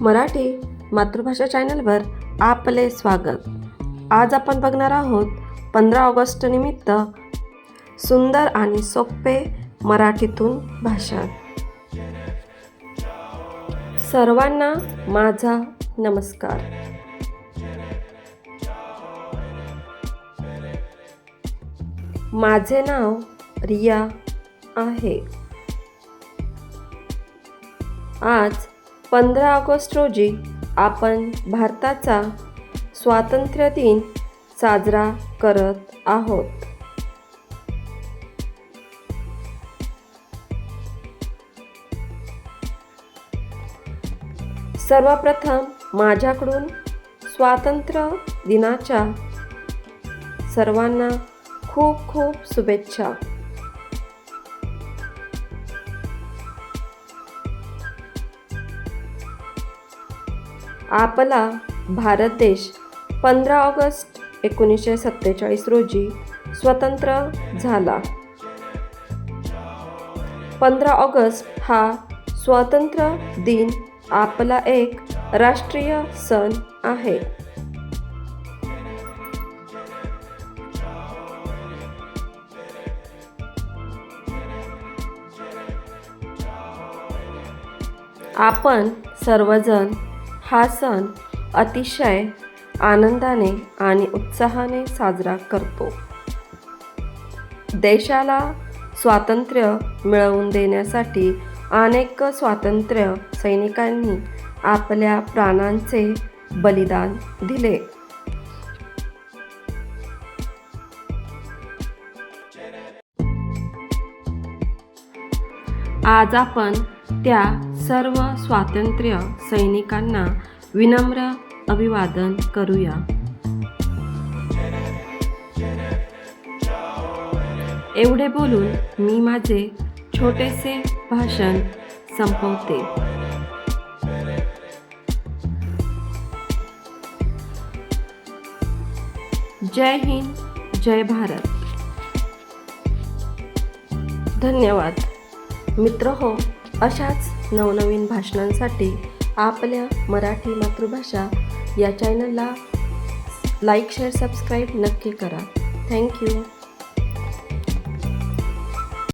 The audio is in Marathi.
मराठी मातृभाषा चॅनलवर आपले स्वागत. आज आपण बघणार आहोत पंधरा ऑगस्ट निमित्त सुंदर आणि सोपे मराठीतून भाषण. सर्वांना माझा नमस्कार. माझे नाव रिया आहे. आज पंधरा ऑगस्ट रोजी आपण भारताचा स्वातंत्र्य दिन साजरा करत आहोत. सर्वप्रथम माझ्याकडून स्वातंत्र्य दिनाच्या सर्वांना खूप खूप शुभेच्छा. आपला भारत देश पंधरा ऑगस्ट एकोणीसशे सत्तेचाळीस रोजी स्वतंत्र झाला. पंधरा ऑगस्ट हा स्वातंत्र्य दिन आपला एक राष्ट्रीय सण आहे. आपण सर्वजण हा सण अतिशय आनंदाने आणि उत्साहाने साजरा करतो. देशाला स्वातंत्र्य मिळवून देण्यासाठी अनेक स्वातंत्र्य सैनिकांनी आपल्या प्राणांचे बलिदान दिले. आज आपण त्या सर्व स्वातंत्र्य सैनिकांना विनम्र अभिवादन करूया. एवढे बोलून मी माझे छोटेसे भाषण संपवते. जय हिंद जय भारत. धन्यवाद. मित्र हो अशाच नवनवीन भाषणांसाठी आपल्या मराठी मातृभाषा या चॅनलला लाईक शेअर सबस्क्राईब नक्की करा. थँक्यू